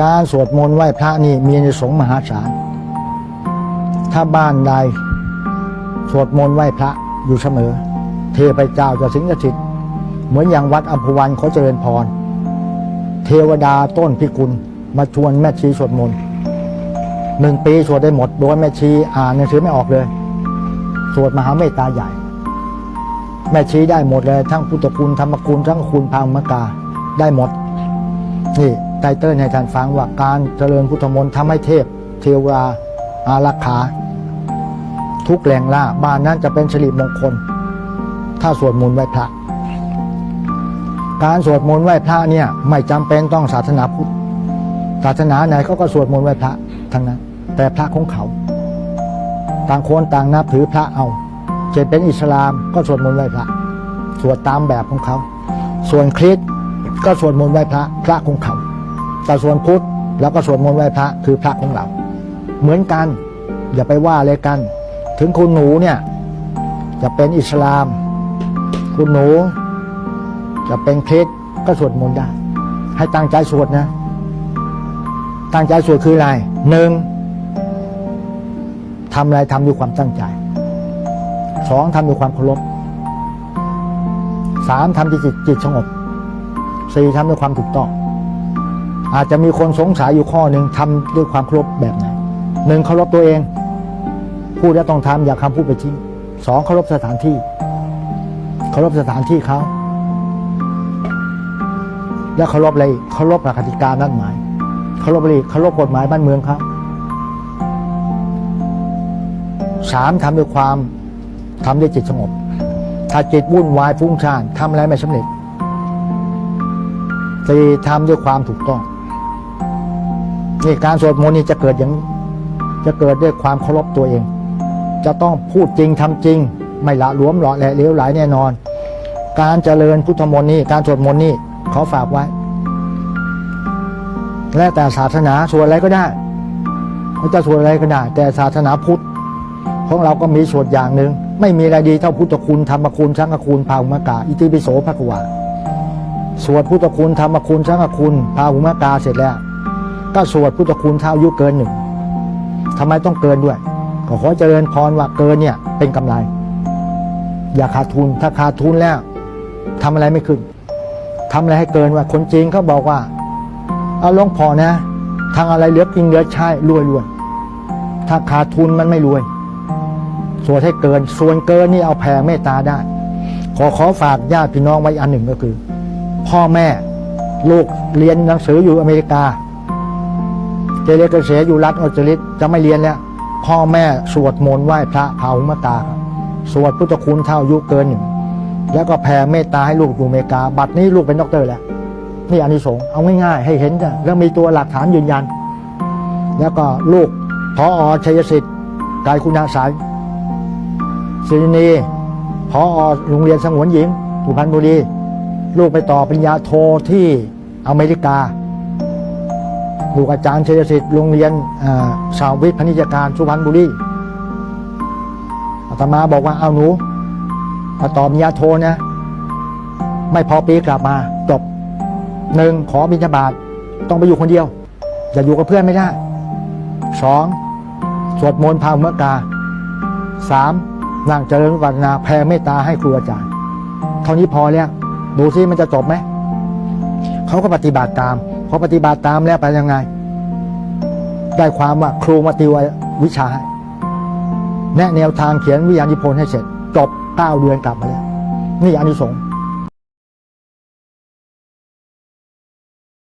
การสวดมนต์ไหว้พระนี่มีในสงส์มหาศาล ถ้าบ้านใดสวดมนต์ไหว้พระอยู่เสมอ เทพเจ้าจะสิงสถิต เหมือนอย่างวัดอัมพวันเขาเจริญพร เทวดาต้นพิกุลมาชวนแม่ชีสวดมนต์หนึ่งปีสวดได้หมด โดยแม่ชีอ่านหนังสือไม่ออกเลย สวดมหาเมตตาใหญ่ แม่ชีได้หมดเลย ทั้งพุทธคุณธรรมคุณทั้งคุณพามกาได้หมด นี่ ไตเติ้ลให้ท่านฟังว่าการเจริญพุทธมนต์ทำให้เทพ เทวดาอารักขา ทุกแหล่งล่าบ้านนั้นจะเป็นสิริมงคล ถ้าสวดมนต์ไหว้พระ การสวดมนต์ไหว้พระเนี่ยไม่จำเป็นต้องศาสนาพุทธศาสนาไหนเขาก็สวดมนต์ไหว้พระทั้งนั้น แต่พระของเขา ต่างคนต่างนับถือพระเอาเช่นเป็นอิสลามก็สวดมนต์ไหว้พระ สวดตามแบบของเขา ส่วนคริสก็สวดมนต์ไหว้พระพระของเขา ต่ส่วนพุทธแล้วก็สวดมนต์ไหว้พระคือพระของเรา เหมือนกัน อย่าไปว่าอะไรกัน ถึงคุณหนูเนี่ยจะเป็นอิสลาม คุณหนู จะเป็นคริสก็สวดมนต์ได้ ให้ตั้งใจสวดนะ ตั้งใจสวดคืออะไรหนึ่งทำอะไรทำด้วยความตั้งใจสองทำด้วยความเคารพสามทำด้วยจิตจิตสงบสี่ทำด้วยความถูกต้อง อาจจะมีคนสงสัยอยู่ข้อหนึ่งทำด้วยความเคารพแบบไหนหนึ่งเคารพตัวเอง พูดแล้วต้องทำอย่าคำพูดไปจริงสองเคารพสถานที่เคารพสถานที่เขาแล้วเคารพอะไรเคารพหลักกติกานั่นหมายเคารพอะไรเคารพกฎหมายบ้านเมืองเขาสามทำด้วยความทำด้วยจิตสงบ ถ้าจิตวุ่นวายฟุ้งซ่านทำอะไรไม่สำเร็จสี่ทำด้วยความถูกต้อง นี่การสวดมนต์นี่จะเกิดอย่างจะเกิดด้วยความเคารพตัวเอง จะต้องพูดจริงทำจริง ไม่ละหลวมหล่อแหละเลี้ยวไหลแน่นอน การเจริญพุทธมนต์นี่การสวดมนต์นี่ขอฝากไว้ และแต่ศาสนาสวดอะไรก็ได้เขาจะสวดอะไรก็ได้ แต่ศาสนาพุทธของเราก็มีสวดอย่างหนึ่งไม่มีอะไรดีเท่าพุทธคุณธรรมคุณสังฆคุณพาหุมกาอิติปิโสภควาสวดพุทธคุณธรรมคุณสังฆคุณพาหุมกาเสร็จแล้ว ก็สวดพุทธคุณเท่าอายุเกินหนึ่งทำไมต้องเกินด้วย ก็ขอเจริญพรว่าเกินเนี่ยเป็นกำไร อย่าขาดทุนถ้าขาดทุนแล้วทำอะไรไม่ขึ้นทำอะไรให้เกินว่าคนจีนเขาบอกว่า เอาหลวงพอนะทางอะไรเหลือกินเหลือใช้รวยรวยถ้าขาดทุนมันไม่รวย ส่วนให้เกิน ส่วนเกินนี่เอาแผ่เมตตาได้ ขอขอฝากญาติพี่น้องไว้อันหนึ่งก็คือ พ่อแม่ลูกเรียนหนังสืออยู่อเมริกา เจเรียนเกษตรอยู่รัฐออสเตรเลียจะไม่เรียนแล้วพ่อแม่สวดมนต์ไหว้พระเผามาตาครับสวดพุทธคุณเท่าอายุเกินหนึ่งแล้วก็แผ่เมตตาให้ลูกอยู่อเมริกา บัดนี้ลูกเป็นด็อกเตอร์แล้ว นี่อานิสงส์เอาง่ายๆ ให้เห็นจ้ะแล้วมีตัวหลักฐานยืนยัน แล้วก็ลูกพออชัยสิทธิ์กายคุณาสายศิรินีพอโรงเรียนสงวนหญิงสุพรรณบุรี ลูกไปต่อปริญญาโทที่อเมริกา ลูกอาจารย์เชยสิทธิ์โรงเรียนอ่าสาววิทย์พนิจการสุพรรณบุรีอาตมาบอกว่าเอาหนูมาต่อปริญญาโทนะไม่พอปีกลับมาจบหนึ่งขอบิณฑบาตต้องไปอยู่คนเดียวอย่าอยู่กับเพื่อนไม่ได้สองสวดมนต์พาเมกาสามนั่งเจริญวิปัสสนาแผ่เมตตาให้ครูอาจารย์ เท่านี้พอแล้วดูซิมันจะจบไหมเขาก็ปฏิบัติตาม อปฏิบัติตามแล้วไปยังไง ได้ความว่าครูมาติววิชาให้แนะแนวทางเขียนวิญญาณนิพนธ์ให้เสร็จ จบเก้าเดือนกลับมาแล้ว นี่อานิสงส์